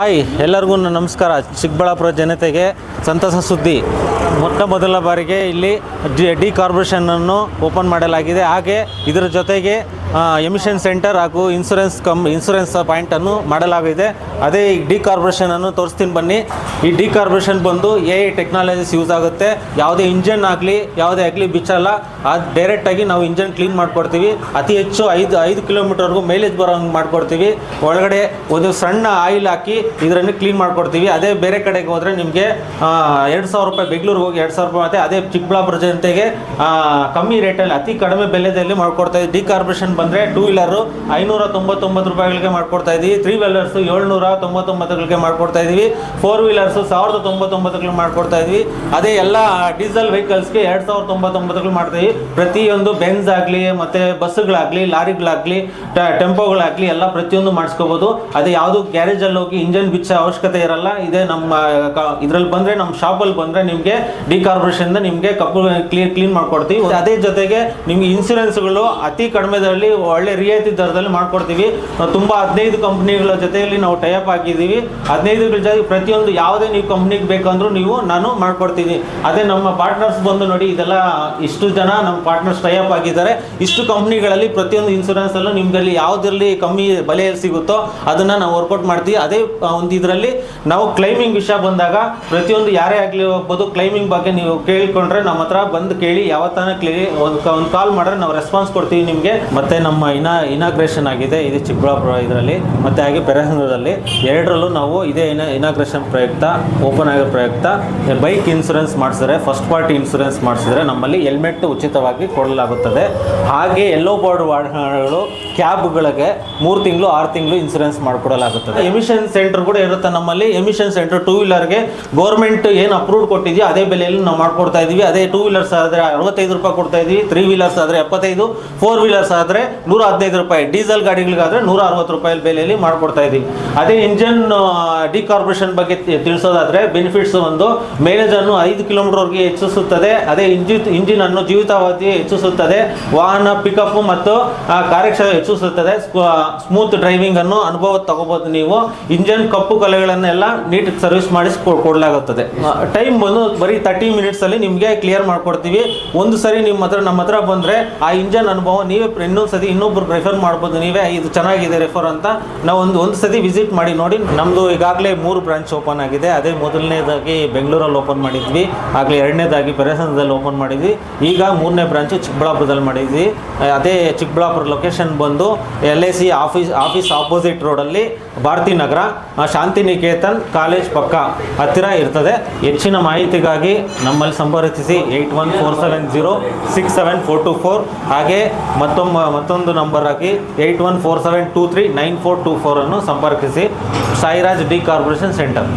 Hi, ಎಲ್ಲರಿಗೂ ನಮಸ್ಕಾರ. ಚಿಕ್ಕಬಳ್ಳಾಪುರ ಜನತೆಗೆ ಸಂತಸ ಸುದ್ದಿ. ಮೊಟ್ಟ ಮೊದಲ ಬಾರಿಗೆ ಇಲ್ಲಿ ಡಿ ಕಾರ್ಪೊರೇಷನನ್ನು ಓಪನ್ ಮಾಡಲಾಗಿದೆ. ಹಾಗೆ ಇದರ ಜೊತೆಗೆ ಎಮಿಷನ್ ಸೆಂಟರ್ ಹಾಗೂ ಇನ್ಸೂರೆನ್ಸ್ ಕಮ್ ಇನ್ಸೂರೆನ್ಸ್ ಪಾಯಿಂಟನ್ನು ಮಾಡಲಾಗಿದೆ. ಅದೇ ಈ ಡಿ ಕಾರ್ಪೊರೇಷನನ್ನು ತೋರಿಸ್ತೀನಿ ಬನ್ನಿ. ಈ ಡಿ ಕಾರ್ಪೊರೇಷನ್ ಬಂದು ಎ ಐ ಟೆಕ್ನಾಲಜೀಸ್ ಯೂಸ್ ಆಗುತ್ತೆ. ಯಾವುದೇ ಇಂಜನ್ ಆಗಲಿ, ಯಾವುದೇ ಆಗಲಿ ಬಿಚ್ಚಲ್ಲ. ಅದು ಡೈರೆಕ್ಟಾಗಿ ನಾವು ಇಂಜನ್ ಕ್ಲೀನ್ ಮಾಡಿಕೊಡ್ತೀವಿ. ಅತಿ ಹೆಚ್ಚು ಐದು ಐದು ಕಿಲೋಮೀಟರ್ವರೆಗೂ ಮೈಲೇಜ್ ಬರೋ ಹಂಗೆ ಮಾಡ್ಕೊಡ್ತೀವಿ. ಒಳಗಡೆ ಒಂದು ಸಣ್ಣ ಆಯಿಲ್ ಹಾಕಿ ಇದರನ್ನು ಕ್ಲೀನ್ ಮಾಡ್ಕೊಡ್ತೀವಿ. ಅದೇ ಬೇರೆ ಕಡೆಗೆ ಹೋದರೆ ನಿಮಗೆ ಎರಡು ಸಾವಿರ ರೂಪಾಯಿ, ಬೆಂಗಳೂರಿಗೆ ಹೋಗಿ ಎರಡು ಸಾವಿರ ರೂಪಾಯಿ ಮತ್ತು ಅದೇ ಚಿಕ್ಕಬಳ್ಳಾಪುರ ಜನತೆಗೆ ಕಮ್ಮಿ ರೇಟಲ್ಲಿ ಅತಿ ಕಡಿಮೆ ಬೆಲೆದಲ್ಲಿ ಮಾಡಿಕೊಡ್ತಾ ಇದ್ದೀವಿ. ಡಿ ಕಾರ್ಪೊರೇಷನ್ ಬಂದರೆ ಟೂ ವೀಲರು ಐನೂರ ತೊಂಬತ್ತೊಂಬತ್ತು ರೂಪಾಯಿಗಳಿಗೆ ಮಾಡ್ಕೊಡ್ತಾ ಇದ್ದೀವಿ ತ್ರೀ ವೀಲರ್ಸು ಏಳ್ನೂರ ತೊಂಬತ್ತೊಂಬತ್ತುಗಳಿಗೆ ಮಾಡ್ಕೊಡ್ತಾ ಇದ್ದೀವಿ ಫೋರ್ ವೀಲರ್ಸು ಸಾವಿರದ ತೊಂಬತ್ತೊಂಬತ್ತುಗಳಿಗೆ ಮಾಡ್ಕೊಡ್ತಾ ಇದ್ವಿ. ಅದೇ ಎಲ್ಲ ಡೀಸೆಲ್ ವೆಹಿಕಲ್ಸ್ಗೆ ಎರಡು ಸಾವಿರದ ತೊಂಬತ್ತೊಂಬತ್ತುಗಳು ಮಾಡ್ತೀವಿ ಪ್ರತಿಯೊಂದು ಬೆನ್ಸ್ ಆಗಲಿ, ಮತ್ತು ಬಸ್ಸುಗಳಾಗಲಿ ಲಾರಿಗಳಾಗಲಿ ಟೆಂಪೋಗಳಾಗಲಿ ಎಲ್ಲ ಪ್ರತಿಯೊಂದು ಮಾಡಿಸ್ಕೋಬೋದು. ಅದೇ ಯಾವುದು ಗ್ಯಾರೇಜಲ್ಲಿ ಹೋಗಿ ಇಂಜನ್ ಬಿಚ್ಚೋ ಅವಶ್ಯಕತೆ ಇರಲ್ಲ, ಇದೇ ನಮ್ಮ ಇದರಲ್ಲಿ ಬಂದರೆ ನಮ್ಮ ಶಾಪಲ್ಲಿ ಬಂದರೆ ನಿಮಗೆ ಡಿ ಕಾರ್ಪೊರೇಷನ್ ನಿಮಗೆ ಕಪ್ಪು ಕ್ಲೀನ್ ಕ್ಲೀನ್ ಮಾಡ್ಕೊಡ್ತೀವಿ. ಅದೇ ಜೊತೆಗೆ ನಿಮಗೆ ಇನ್ಸೂರೆನ್ಸ್ಗಳು ಅತಿ ಕಡಿಮೆದಲ್ಲಿ ಒಳ್ಳೆ ರಿಯಾಯಿತಿ ದರದಲ್ಲಿ ಮಾಡ್ಕೊಡ್ತೀವಿ. ತುಂಬ ಹದಿನೈದು ಕಂಪ್ನಿಗಳ ಜೊತೆಯಲ್ಲಿ ನಾವು ಟೈಅಪ್ ಆಗಿದ್ದೀವಿ ಹದಿನೈದುಗಳ ಜೊತೆ ಪ್ರತಿಯೊಂದು ಯಾವುದೇ ನೀವು ಕಂಪ್ನಿಗೆ ಬೇಕಂದ್ರೂ ನೀವು ನಾನು ಮಾಡ್ಕೊಡ್ತೀನಿ. ಅದೇ ನಮ್ಮ ಪಾರ್ಟ್ನರ್ಸ್ ಬಂದು ನೋಡಿ, ಇದೆಲ್ಲ ಇಷ್ಟು ಜನ ನಮ್ಮ ಪಾರ್ಟ್ನರ್ಸ್ ಟೈಅಪ್ ಆಗಿದ್ದಾರೆ. ಇಷ್ಟು ಕಂಪ್ನಿಗಳಲ್ಲಿ ಪ್ರತಿಯೊಂದು ಇನ್ಸೂರೆನ್ಸಲ್ಲೂ ನಿಮ್ಮಲ್ಲಿ ಯಾವುದರಲ್ಲಿ ಕಮ್ಮಿ ಬೆಲೆ ಸಿಗುತ್ತೋ ಅದನ್ನು ನಾವು ವರ್ಕೌಟ್ ಮಾಡ್ತೀವಿ. ಅದೇ ಒಂದು ಇದರಲ್ಲಿ ನಾವು ಕ್ಲೈಮಿಂಗ್ ವಿಷಯ ಬಂದಾಗ ಪ್ರತಿಯೊಂದು ಯಾರೇ ಆಗಲಿ ಹೋಗ್ಬೋದು. ಕ್ಲೈಮಿಂಗ್ ಬಗ್ಗೆ ನೀವು ಕೇಳಿಕೊಂಡ್ರೆ ನಮ್ಮ ಹತ್ರ ಬಂದು ಕೇಳಿ, ಯಾವತ್ತಾನ ಕ್ಲಿ ಒಂದು ಕಾಲ್ ಮಾಡಿದ್ರೆ ನಾವು ರೆಸ್ಪಾನ್ಸ್ ಕೊಡ್ತೀವಿ ನಿಮಗೆ. ಮತ್ತೆ ನಮ್ಮ ಇನಾ ಇನಾಗ್ರೇಷನ್ ಆಗಿದೆ, ಇದು ಚಿಕ್ಕಬಳ್ಳಾಪುರ ಇದರಲ್ಲಿ, ಮತ್ತೆ ಹಾಗೆ ಪೆರಹಂಗದಲ್ಲಿ ಎರಡರಲ್ಲೂ ನಾವು ಇದೇ ಇನ ಇನಾಗ್ರೇಷನ್ ಪ್ರಯುಕ್ತ ಓಪನ್ ಆಗಿರೋ ಪ್ರಯುಕ್ತ ಬೈಕ್ ಇನ್ಸೂರೆನ್ಸ್ ಮಾಡಿಸಿದ್ರೆ ಫಸ್ಟ್ ಪಾರ್ಟಿ ಇನ್ಸೂರೆನ್ಸ್ ಮಾಡಿಸಿದ್ರೆ ನಮ್ಮಲ್ಲಿ ಹೆಲ್ಮೆಟ್ ಉಚಿತವಾಗಿ ಕೊಡಲಾಗುತ್ತದೆ. ಹಾಗೆ ಎಲ್ಲೋ ಬೋರ್ಡ್ ವಾಹನಗಳು ಕ್ಯಾಬ್ಗಳಿಗೆ ಮೂರು ತಿಂಗಳು, ಆರು ತಿಂಗಳು ಇನ್ಸೂರೆನ್ಸ್ ಮಾಡಿಕೊಡಲಾಗುತ್ತದೆ. ಎಮಿಷನ್ ಸೆಂಟರ್ ಕೂಡ ಇರುತ್ತೆ ನಮ್ಮಲ್ಲಿ. ಎಮಿಷನ್ ಸೆಂಟರ್ ಟೂ ವೀಲರ್ಗೆ ಗೌರ್ಮೆಂಟ್ ಏನು ಅಪ್ರೂವ್ ಕೊಟ್ಟಿದೆಯೋ ಅದೇ ಬೆಲೆಯಲ್ಲಿ ನಾವು ಮಾಡ್ಕೊಡ್ತಾ ಇದ್ದೀವಿ ಅದೇ ಟೂ ವೀಲರ್ಸ್ ಆದರೆ ಅರವತ್ತೈದು ರೂಪಾಯಿ ಕೊಡ್ತಾ ಇದೀವಿ. ತ್ರೀ ವೀಲರ್ಸ್ ಆದರೆ ಎಪ್ಪತ್ತೈದು ಫೋರ್ ವೀಲರ್ಸ್ ಆದರೆ ನೂರ ಹದಿನೈದು ರೂಪಾಯಿ. ಡೀಸೆಲ್ ಗಾಡಿಗಳಿಗಾದ್ರೆ ನೂರ ಅರವತ್ತು ರೂಪಾಯಿ ಬೆಲೆಯಲ್ಲಿ ಮಾಡಿಕೊಡ್ತಾ ಇದ್ದೀವಿ ಅದೇ ಇಂಜನ್ ಡಿ ಕಾರ್ಪೊರೇಷನ್ ಬಗ್ಗೆ ತಿಳಿಸೋದಾದ್ರೆ ಬೆನಿಫಿಟ್ಸ್ ಒಂದು ಮೇಲೇಜ್ ಅನ್ನು ಐದು ಕಿಲೋಮೀಟರ್ವರೆಗೆ ಹೆಚ್ಚಿಸುತ್ತದೆ. ಅದೇ ಇಂಜಿನ್ ಅನ್ನು ಜೀವಿತಾವಧಿ ಹೆಚ್ಚಿಸುತ್ತದೆ. ವಾಹನ ಪಿಕಪ್ ಮತ್ತು ಕಾರ್ಯಕ್ಷಮ ಹೆಚ್ಚಿಸುತ್ತದೆ. ಸ್ಮೂತ್ ಡ್ರೈವಿಂಗ್ ಅನ್ನು ಅನುಭವ ತಗೋಬಹುದು ನೀವು. ಇಂಜನ್ ಕಪ್ಪು ಕಲೆಗಳನ್ನೆಲ್ಲ ನೀಟ್ ಸರ್ವಿಸ್ ಮಾಡಿಸಿ ಕೊಡಲಾಗುತ್ತದೆ. ಟೈಮ್ ಬಂದು ಬರೀ ತರ್ಟಿ ಮಿನಿಟ್ಸ್ ಅಲ್ಲಿ ನಿಮಗೆ ಕ್ಲಿಯರ್ ಮಾಡ್ಕೊಡ್ತೀವಿ. ಒಂದು ಸರಿ ನಿಮ್ಮ ಹತ್ರ, ನಮ್ಮ ಹತ್ರ ಬಂದ್ರೆ ಆ ಇಂಜನ್ ಅನುಭವ ನೀವೇ ಇನ್ನೊಂದು ಸತಿ ಇನ್ನೊಬ್ರು ರೆಫರ್ ಮಾಡ್ಬೋದು ನೀವೇ, ಇದು ಚೆನ್ನಾಗಿದೆ ರೆಫರ್ ಅಂತ ನಾವು ಒಂದು ಒಂದು ಸತಿ ವಿಸಿಟ್ ಮಾಡಿ ನೋಡಿ ನಮ್ಮದು ಈಗಾಗಲೇ ಮೂರು ಬ್ರಾಂಚ್ ಓಪನ್ ಆಗಿದೆ. ಅದೇ ಮೊದಲನೇದಾಗಿ ಬೆಂಗಳೂರಲ್ಲಿ ಓಪನ್ ಮಾಡಿದ್ವಿ, ಆಗಲೇ ಎರಡನೇದಾಗಿ ಪರಿಸರದಲ್ಲಿ ಓಪನ್ ಮಾಡಿದ್ವಿ. ಈಗ ಮೂರನೇ ಬ್ರಾಂಚು ಚಿಕ್ಕಬಳ್ಳಾಪುರದಲ್ಲಿ ಮಾಡಿದ್ವಿ. ಅದೇ ಚಿಕ್ಕಬಳ್ಳಾಪುರ ಲೊಕೇಶನ್ ಬಂದು L I C office office opposite ರೋಡಲ್ಲಿ ಭಾರತಿ ನಗರ ಶಾಂತಿನಿಕೇತನ್ ಕಾಲೇಜ್ ಪಕ್ಕ ಹತ್ತಿರ ಇರ್ತದೆ. ಹೆಚ್ಚಿನ ಮಾಹಿತಿಗಾಗಿ ನಮ್ಮಲ್ಲಿ ಸಂಪರ್ಕಿಸಿ eight one four seven zero six seven four two four ಹಾಗೆ ಮತ್ತೊಮ್ಮೆ ಮತ್ತೊಂದು ನಂಬರ್ ಆಗಿ eight one four seven two three nine four two ಫೋರನ್ನು ಸಂಪರ್ಕಿಸಿ. Sairaj D corporation center.